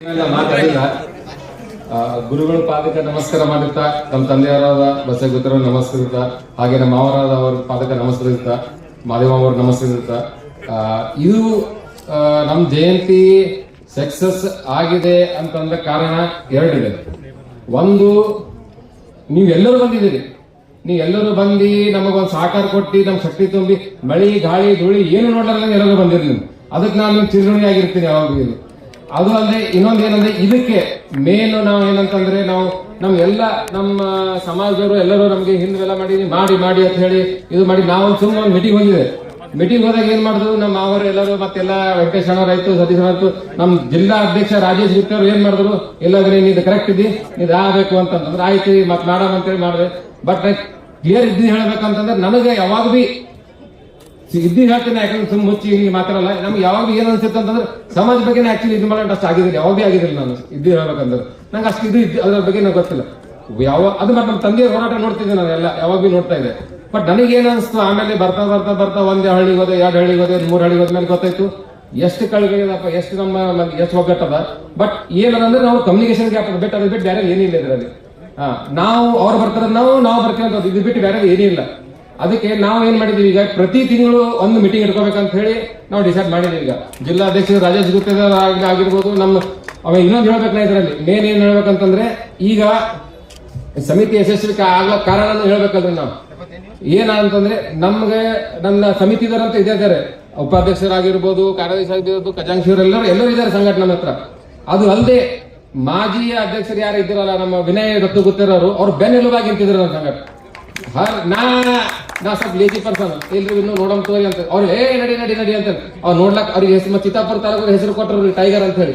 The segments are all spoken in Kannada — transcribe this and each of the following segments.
ಮಾತಾಡಿಲ್ಲ. ಗುರುಗಳು ಪಾದಕ್ಕೆ ನಮಸ್ಕಾರ ಮಾಡುತ್ತಾ ನಮ್ಮ ತಂದೆಯವರಾದ ಬಸಗುತ್ತರ ನಮಸ್ಕರಿಸ ಹಾಗೆ ನಮ್ಮ ಮಾವರಾದ ಅವ್ರ ಪಾದಕ್ಕೆ ನಮಸ್ಕರಿಸ ಮಾದೇವ ಅವ್ರ ನಮಸ್ಕರಿಸುತ್ತಾ ಆ, ಇದು ನಮ್ಮ ಜಯಂತಿ ಸಕ್ಸಸ್ ಆಗಿದೆ ಅಂತಂದ ಕಾರಣ ಎರಡಿದೆ ಒಂದು ನೀವೆಲ್ಲರೂ ಬಂದಿದ್ದೀರಿ. ನೀವೆಲ್ಲರೂ ಬಂದು ನಮಗೊಂದು ಸಾಕಾರ ಕೊಟ್ಟು ನಮ್ಮ ಶಕ್ತಿ ತುಂಬಿ ಮಳಿ ಗಾಳಿ ಧೂಳಿ ಏನು ನೋಡಲ್ಲ ಎಲ್ಲರೂ ಬಂದಿರಿ ನೀವು. ಅದಕ್ಕೆ ನಾನು ಚಿರುಣಿ ಆಗಿರ್ತೀನಿ ಯಾವಾಗಲೂ ಅದು ಅಲ್ಲದೆ ಇನ್ನೊಂದು ಏನಂದ್ರೆ ಇದಕ್ಕೆ ಮೇನ್ ನಾವು ಏನಂತಂದ್ರೆ ನಾವು ನಮ್ ಎಲ್ಲ ನಮ್ಮ ಸಮಾಜದವರು ಎಲ್ಲರೂ ನಮಗೆ ಹಿಂದೆಲ್ಲ ಮಾಡಿ ಮಾಡಿ ಮಾಡಿ ಅಂತ ಹೇಳಿ ಇದು ಮಾಡಿ ನಾವು ಸುಮ್ಮನೆ ಒಂದು ಮೀಟಿಂಗ್ ಹೋಗಿದೆ ಮೀಟಿಂಗ್ ಹೋದಾಗ ಏನ್ ಮಾಡಿದ್ರು? ನಮ್ಮ ಅವರು ಎಲ್ಲರೂ ಮತ್ತೆಲ್ಲ ವೆಂಕಟೇಶ್ ಆಯ್ತು ಸತೀಶ್ ಆಯ್ತು ನಮ್ಮ ಜಿಲ್ಲಾ ಅಧ್ಯಕ್ಷ ರಾಜೇಶ್ ಗುಪ್ತ ಅವ್ರು ಏನ್ ಮಾಡಿದ್ರು? ಇಲ್ಲಾಂದ್ರೆ ನೀನು ಕರೆಕ್ಟ್ ಇದ್ದಿ ಇದು ಆಗ್ಬೇಕು ಅಂತಂದ್ರೆ ಆಯ್ತು, ಮತ್ ಮಾಡಮ್ ಅಂತೇಳಿ ಮಾಡಿದೆ. ಬಟ್ ಕ್ಲಿಯರ್ ಇದ್ದು ಹೇಳ್ಬೇಕಂತಂದ್ರೆ ನನಗೆ ಯಾವಾಗ ಬಿ ಇದ್ದು ಹೇಳ್ತೇನೆ ಯಾಕಂದ್ರೆ ತುಂಬ ಮುಚ್ಚಿ ಹಿಂಗೆ ಮಾತಾಡಲ್ಲ. ನಮ್ಗೆ ಯಾವಾಗ ಏನ್ ಅನ್ಸುತ್ತೆ ಅಂತಂದ್ರೆ ಸಮಾಜ ಬಗ್ಗೆ ಆಕ್ಚುಲಿ ಇದು ಮಾಡೋಣ ಅಷ್ಟು ಆಗಿದ್ದೀನಿ ಯಾವಾಗ ಭೀ ನಾನು ಇದ್ದು ಹೇಳ್ಬೇಕಂದ್ರೆ. ನಂಗೆ ಅಷ್ಟು ಇದು ಇದ್ದು ಅದ್ರ ಬಗ್ಗೆ ನಂಗೆ ಗೊತ್ತಿಲ್ಲ. ಯಾವ ಅದು ಮತ್ತೆ ನಮ್ಮ ತಂದೆಯ ಹೋರಾಟ ನೋಡ್ತಿದ್ದೆ ನಾನು ಎಲ್ಲ. ಯಾವಾಗ ಬಿ ನೋಡ್ತಾ ಇದ್ದೆ. ಬಟ್ ನನಗೆ ಅನ್ಸ್ತು? ಆಮೇಲೆ ಬರ್ತಾ ಬರ್ತಾ ಬರ್ತಾ ಒಂದೇ ಹಳ್ಳಿಗೆ ಹೋದೆ, ಎರಡು ಹಳ್ಳಿ ಹೋದೆ, ಮೂರ್ ಹಳ್ಳಿಗೆ ಹೋದ್ಮೇಲೆ ಗೊತ್ತಾಯ್ತು. ಎಷ್ಟು ಕಳ್ಗಳಿದಪ್ಪ ಎಷ್ಟು ನಮ್ಮ ಎಷ್ಟು ಒಗ್ಗಟ್ಟದ. ಬಟ್ ಏನದಂದ್ರೆ ನಾವು ಕಮ್ಯುನಿಕೇಶನ್ ಗ್ಯಾಪ್ ಬಿಟ್ಟು ಅದು ಬಿಟ್ಟು ಬೇರೆ ಏನಿಲ್ಲ ಇದರಲ್ಲಿ. ನಾವು ಅವ್ರು ಬರ್ತಾರೆ, ನಾವು ನಾವು ಬರ್ತೀವಿ ಅಂತ ಇದು ಬಿಟ್ಟು ಬೇರೆ ಏನಿಲ್ಲ. ಅದಕ್ಕೆ ನಾವು ಏನ್ ಮಾಡಿದೀವಿ ಈಗ ಪ್ರತಿ ತಿಂಗಳು ಒಂದು ಮೀಟಿಂಗ್ ಇಟ್ಕೋಬೇಕಂತ ಹೇಳಿ ನಾವು ಡಿಸೈಡ್ ಮಾಡಿದೀವಿ ಈಗ. ಜಿಲ್ಲಾಧ್ಯಕ್ಷರು ರಾಜೇಶ್ ಗುತ್ತೇದಾರ್ ಆಗ್- ಆಗಿರ್ಬೋದು ನಮ್ಮ ಅವ ಇನ್ನೊಂದು ಹೇಳ್ಬೇಕು ಇದರಲ್ಲಿ. ಮೇನ್ ಏನ್ ಹೇಳ್ಬೇಕಂತಂದ್ರೆ ಈಗ ಸಮಿತಿ ಯಶಸ್ವಿ ಆಗೋ ಕಾರಣ ಹೇಳ್ಬೇಕಂದ್ರೆ ನಾವು. ಏನಂತಂದ್ರೆ ನಮ್ಗೆ ನನ್ನ ಸಮಿತಿದಾರಂತ ಇದೇ ಇದ್ದಾರೆ ಉಪಾಧ್ಯಕ್ಷರಾಗಿರ್ಬೋದು, ಕಾರ್ಯದರ್ಶಿ ಆಗಿರ್ಬೋದು ಖಜಾಂಚಿಯವರೆಲ್ಲರೂ ಎಲ್ಲರೂ ಇದ್ದಾರೆ ಸಂಘಟನೆ ಹತ್ರ. ಅದು ಅಲ್ಲದೆ ಮಾಜಿ ಅಧ್ಯಕ್ಷರು ಯಾರು ಇದ್ದಿರಲ್ಲ ನಮ್ಮ ವಿನಯ್ ದತ್ತು ಗುತ್ತಿರೋರು ಅವ್ರು ಬೆನ್ನೆಲುಬಾಗಿ ನಿಂತಿದ್ರು ನನ್ನ ಸಂಘಟನೆ. ನಾ ನಾ ಸ್ವಲ್ಪ ಲೇಜಿ ಪರ್ಸನ್ ಇಲ್ರಿ ಇನ್ನು ನೋಡಮ್ ತೋರಿ ಅಂತ. ಅವ್ರು, ಏ, ನಡಿ ನಡಿ ನಡಿ ಅಂತ ಅವ್ರು ನೋಡ್ಲಕ್ ಅವ್ರಿಗೆ ಹೆಸರು ಮತ್ತೆ ಚಿತ್ತಾಪುರ ತಾಲೂಕು ಹೆಸರು ಕೊಟ್ಟರು ಟೈಗರ್ ಅಂತ ಹೇಳಿ.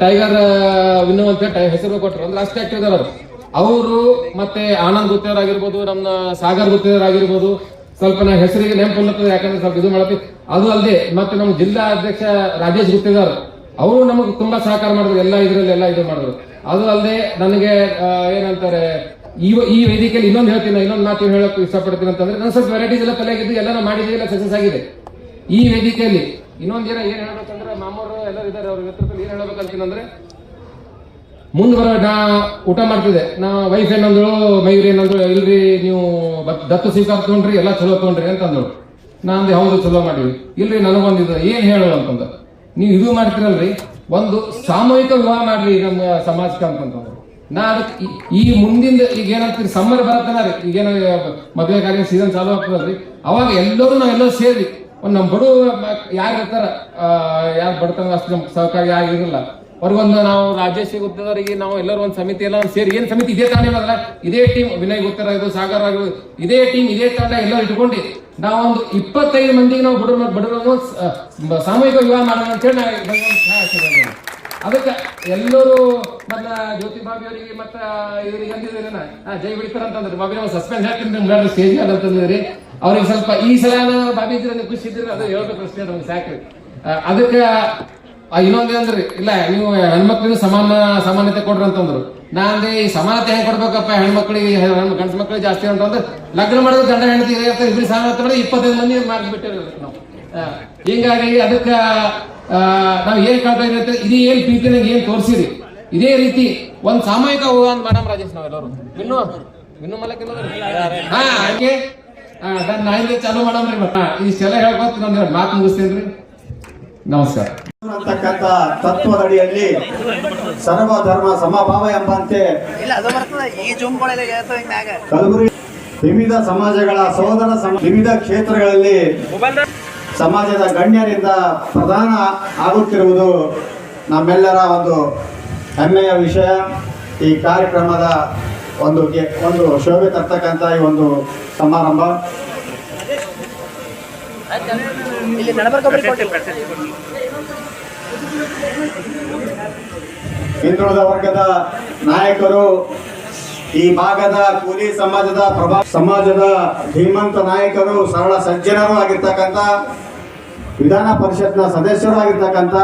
ಟೈಗರ್ ವಿನ್ನು ಅಂತ ಹೆಸರು ಕೊಟ್ಟರು ಅಂದ್ರೆ ಅಷ್ಟೇ ಆಕ್ಟಿವ್ ಇದಾರೆ ಅವರು. ಮತ್ತೆ ಆನಂದ್ ಗುತ್ತೇವ್ರ ಆಗಿರ್ಬೋದು ನಮ್ಮ ಸಾಗರ್ ಗುತ್ತೇವ್ರ ಆಗಿರ್ಬೋದು. ಸ್ವಲ್ಪ ನಾ ಹೆಸರಿಗೆ ನೆನಪು ಯಾಕಂದ್ರೆ ಸ್ವಲ್ಪ ಇದು ಮಾಡತ್ತಿ. ಅದು ಅಲ್ಲದೆ ಮತ್ತೆ ನಮ್ಮ ಜಿಲ್ಲಾ ಅಧ್ಯಕ್ಷ ರಾಜೇಶ್ ಗುತ್ತೇದಾರ್ ಅವರು ನಮಗೆ ತುಂಬಾ ಸಹಕಾರ ಮಾಡಿದ್ರು. ಎಲ್ಲ ಇದ್ರಲ್ಲಿ ಎಲ್ಲ ಇದು ಮಾಡಿದ್ರು. ಅದು ಅಲ್ಲದೆ ನನಗೆ ಏನಂತಾರೆ ಈ ಈ ವೇದಿಕೆಯಲ್ಲಿ ಇನ್ನೊಂದು ಹೇಳ್ತೀನಿ ನಾನು ಇನ್ನೊಂದು ಮಾತು ಹೇಳಕ್ ಇಷ್ಟಪಡ್ತೀನಿ ಅಂತಂದ್ರೆ, ನನ್ನ ಸ್ವಲ್ಪ ವೆರೈಟೀಸ್ ಎಲ್ಲ ತಲೆಗಿದ್ದು ಎಲ್ಲ ನಾವು ಮಾಡಿದ್ದೀವಿ ಎಲ್ಲ ಸಕ್ಸಸ್ ಆಗಿದೆ. ಈ ವೇದಿಕೆಯಲ್ಲಿ ಇನ್ನೊಂದು ಏನ ಏನ್ ಹೇಳ್ಬೇಕಂದ್ರೆ ಮಾಮೂರು ಎಲ್ಲರೂ ಇದ್ದಾರೆ, ಅವ್ರ ನೇತೃತ್ವದಲ್ಲಿ ಏನ್ ಹೇಳ್ಬೇಕಂತೀನಂದ್ರೆ ಮುಂದೆ ಬರೋ ನಾ ಊಟ ಮಾಡ್ತಿದ್ದೆ. ನಾ ವೈಫ್ ಏನಂದಳು, ಮಯೂರಿ ಏನಂದ್ರು ಇಲ್ರಿ, ನೀವು ದತ್ತು ಸ್ವೀಕಾರ ತಗೊಂಡ್ರಿ ಎಲ್ಲ ಚಲೋ ತಗೊಂಡ್ರಿ ಅಂತ ಅಂದಳು ನಾ ಅಂದೆ ಹೌದು, ಚಲೋ ಮಾಡಿವಿ. ಇಲ್ರಿ ನನಗೊಂದಿದ್ದು ಏನ್ ಹೇಳೋ ಅಂತಂದ. ನೀವು ಇದು ಮಾಡ್ತೀರಲ್ರಿ, ಒಂದು ಸಾಮೂಹಿಕ ವಿವಾಹ ಮಾಡ್ರಿ ನಮ್ಮ ಸಮಾಜಕ್ಕೆ ಅಂತಂದ್ರು ನಾ ಅದಕ್ಕೆ ಈ- ಮುಂದಿನ ಈಗ ಏನಾಗ್ತೀರಿ ಸಮ್ಮರ್ ಬರತ್ತಲ್ಲ ರೀ ಈಗೇನೋ ಮದುವೆ ಕಾರ್ಯ ಸೀಸನ್ ಚಾಲು ಆಗ್ತದಲ್ರಿ ಅವಾಗ ಎಲ್ಲರೂ ನಾವೆಲ್ಲರೂ ಸೇರಿ, ಒಂದು ನಮ್ಮ ಬಡು ಯಾರು ಇರ್ತಾರ ಯಾರು ಬಡತನ ಅಷ್ಟು ನಮ್ಗೆ ಸಹಕಾರಿ ಇರಲ್ಲ ಅವ್ರಿಗೊಂದು ನಾವು ರಾಜೇಶ್ ಗುತ್ತದವರಿಗೆ ನಾವು ಎಲ್ಲರೂ ಒಂದು ಸಮಿತಿ ಎಲ್ಲ ಸೇರಿ, ಏನು ಸಮಿತಿ ಇದೇ ತಾನೇ ಇರೋದಲ್ಲ, ಇದೇ ಟೀಮ್ ವಿನಯ್ ಗುತ್ತರ ಇದು ಸಾಗರ ಆಗಿರೋದು ಇದೇ ಟೀಮ್ ಇದೇ ತಾಣ ಎಲ್ಲರೂ ಇಟ್ಕೊಂಡು ನಾವೊಂದು ಇಪ್ಪತ್ತೈದು ಮಂದಿಗೆ ನಾವು ಬಡವರು ಬಡವರನ್ನು ಸಾಮೂಹಿಕ ವಿವಾಹ ಮಾಡೋಣ ಅಂತ ಹೇಳಿ ನಾವು. ಅದಕ್ಕೆ ಎಲ್ಲರೂ ಮತ್ತೆ ಜ್ಯೋತಿ ಬಾಬಿ ಅವರಿಗೆ ಮತ್ತ ಇವ್ರಿಗೆ ನಾ ಜೈ ಬಿಡ್ತಾರ ಅಂತಂದ್ರೆ. ಬಾಬಿ ನಾವು ಸಸ್ಪೆನ್ಸ್ ಹಾಕ್ತೀನಿ ನಿಮ್ಗೆ ಸ್ಟೇಜ್ ಅಂತಂದ್ರಿ ಅವ್ರಿಗೆ ಸ್ವಲ್ಪ ಈ ಸಲ ಬಾಬಿ ಇದ್ರೆ ನೀವು ಖುಷಿ ಇದ್ರೆ ಅದು ಹೇಳ್ಬೇಕು ಅಷ್ಟೇ ನಮ್ಗೆ ಸಾಕ್ರಿ ಅದಕ್ಕೆ ಇನ್ನೊಂದ್ ಏನಂದ್ರಿ? ಇಲ್ಲ ನೀವು ಹೆಣ್ಮಕ್ಳಿಗೆ ಸಮಾನ ಸಮಾನತೆ ಕೊಡ್ರಿ ಅಂತಂದ್ರು. ನಾ ಅಂದೆ ಈ ಸಮಾನತೆ ಹೆಂಗ್ ಕೊಡ್ಬೇಕಪ್ಪ ಹೆಣ್ಮಕ್ಳಿಗೆ? ಗಂಡ ಮಕ್ಳಿಗೆ ಜಾಸ್ತಿ ಅಂತಂದ್ರೆ ಲಗ್ನ ಮಾಡೋದು ಗಂಡ ಹೆಂಡತಿ ಇಬ್ರು ಸಮಾನತೆ ಇಪ್ಪತ್ತೈದು ಮಂದಿ ಮಾಡಿಬಿಟ್ಟಿರಿ ನಾವು. ಆ, ಹಿಂಗಾಗಿ ಅದಕ್ಕ ನಾವು ನಾವ್ ಏನ್ ಕಾಣ್ತಾ ಅಂತ ಇದೇ ಏನ್ ಪ್ರೀತಿ ನಂಗೆ ಏನ್ ತೋರಿಸಿರಿ. ಇದೇ ರೀತಿ ಒಂದ್ ಸಾಮೂಹಿಕ ಹೋಗೋಣ ಮಾಡಮ್ ರಾಜೇಶ್ ನಾವೆಲ್ಲರೂ ಇನ್ನು ಇನ್ನು ಮಲಕ್ ಹಾ ಹಂಗೆ. ನಾಯಿಗೆ ಚಾಲು ಮಾಡಮ್ರಿ ಸೆಲೆ ಇಷ್ಟೆಲ್ಲ ಹೇಳ್ಕೊತ ನಾನು ಮಾತು ಮುಗಿಸ್ತೇನ್ರಿ. ನಮಸ್ಕಾರ. ಅಂತಕ್ಕಂಥ ತತ್ವದಡಿಯಲ್ಲಿ ಸರ್ವ ಧರ್ಮ ಸಮಭಾವ ಎಂಬಂತೆ ಈ ಕಲಬುರಗಿ ವಿವಿಧ ಸಮಾಜಗಳ ಸೋದರ ಸಮ ವಿವಿಧ ಕ್ಷೇತ್ರಗಳಲ್ಲಿ ಸಮಾಜದ ಗಣ್ಯರಿಂದ ಪ್ರಧಾನ ಆಗುತ್ತಿರುವುದು ನಮ್ಮೆಲ್ಲರ ಒಂದು ಹೆಮ್ಮೆಯ ವಿಷಯ. ಈ ಕಾರ್ಯಕ್ರಮದ ಒಂದು ಒಂದು ಶೋಭೆ ತರ್ತಕ್ಕಂಥ ಈ ಒಂದು ಸಮಾರಂಭ. ಹಿಂದುಳಿದ ವರ್ಗದ ನಾಯಕರು ಈ ಭಾಗದ ಕೂಲಿ ಸಮಾಜದ ಪ್ರಭಾ ಸಮಾಜದ ಧೀಮಂತ ನಾಯಕರು ಸರಳ ಸಜ್ಜನರು ಆಗಿರ್ತಕ್ಕಂಥ ವಿಧಾನ ಪರಿಷತ್ನ ಸದಸ್ಯರಾಗಿರ್ತಕ್ಕಂಥ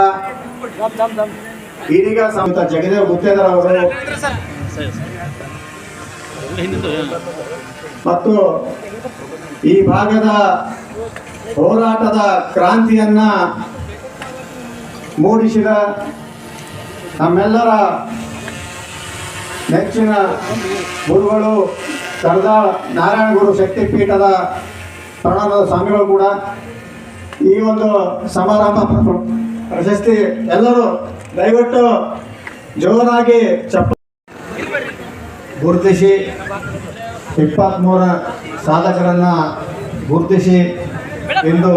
ಇದೀಗ ಸಮಿತ ಜಗದೇವ್ ಗುತ್ತೇದರ್ ಅವರು ಮತ್ತು ಈ ಭಾಗದ ಹೋರಾಟದ ಕ್ರಾಂತಿಯನ್ನ ಮೂಡಿಸಿದ ನಮ್ಮೆಲ್ಲರ ನೆಚ್ಚಿನ ಗುರುಗಳು ಸರ್ದಾರ್ ನಾರಾಯಣ ಗುರು ಶಕ್ತಿಪೀಠದ ಪ್ರಣಾಮದ ಸ್ವಾಮಿಗಳು ಕೂಡ ಈ ಒಂದು ಸಮಾರಂಭ ಪ್ರ- ಪ್ರಶಸ್ತಿ ಎಲ್ಲರೂ ದಯವಿಟ್ಟು ಜೋರಾಗಿ ಚಪ್ಪ ಗುರುತಿಸಿ ಇಪ್ಪತ್ತ್ಮೂರ ಸಾಧಕರನ್ನು ಗುರುತಿಸಿ ಇಂದು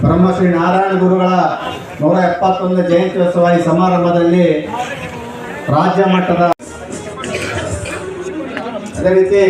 ಬ್ರಹ್ಮಶ್ರೀ ನಾರಾಯಣ ಗುರುಗಳ ನೂರ ಎಪ್ಪತ್ತೊಂದು ಜಯಂತ್ಯೋತ್ಸವ ಈ ಸಮಾರಂಭದಲ್ಲಿ ರಾಜ್ಯ ಮಟ್ಟದ ಅದೇ ರೀತಿ